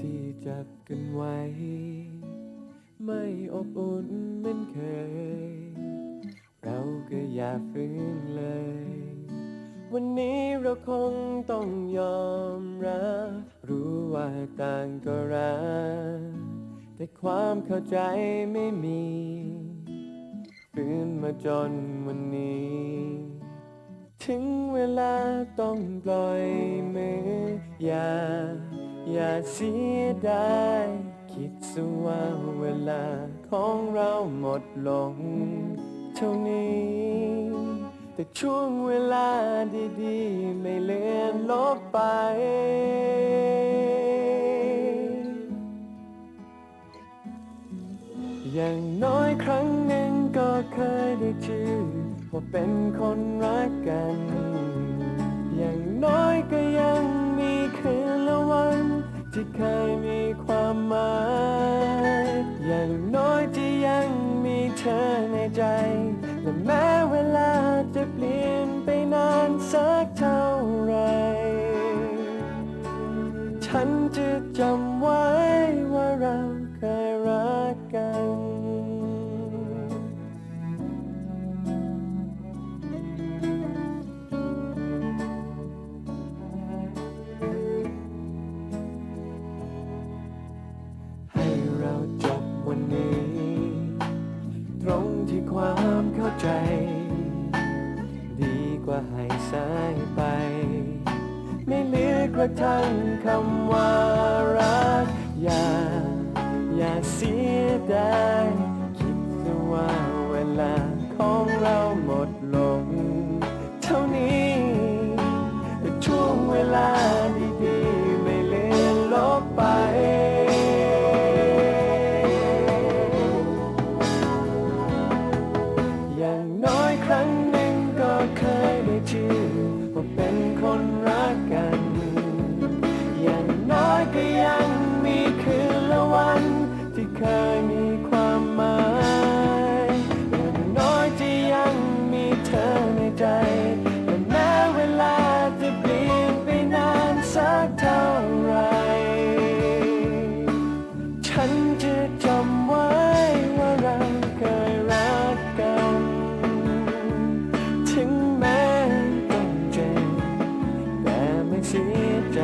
ที่จับกันไว้ ไม่อบอุ่นเหมือนเคย เราก็อย่าฝืนเลย วันนี้เราคงต้องยอมรับ รู้ว่าต่างก็รัก แต่ความเข้าใจไม่มีฝืนมาจนวันนี้ ถึงเวลาต้องปล่อยมืออย่า อย่าเสียดายคิดซะว่าเวลาของเราหมดลงเท่านี้ แต่ช่วงเวลาดีๆ ไม่เลือนลบไป อย่างน้อยครั้งหนึ่งก็เคยได้ชื่อว่าเป็นคนรักกัน อย่างน้อยก็ยัง จะเปลี่ยนไปนานสักเท่า ให้สายไป ไม่เหลือกระทั่งคำว่ารักอย่า อย่าเสีย เคยมีความหมายอย่างน้อยที่ยังมีเธอในใจและแม้เวลาจะเปลี่ยนไปนานสักเท่าไร ฉันจะจำไว้ว่าเราเคยรักกัน ถึงแม้ต้องเจ็บแต่ไม่เสียใจ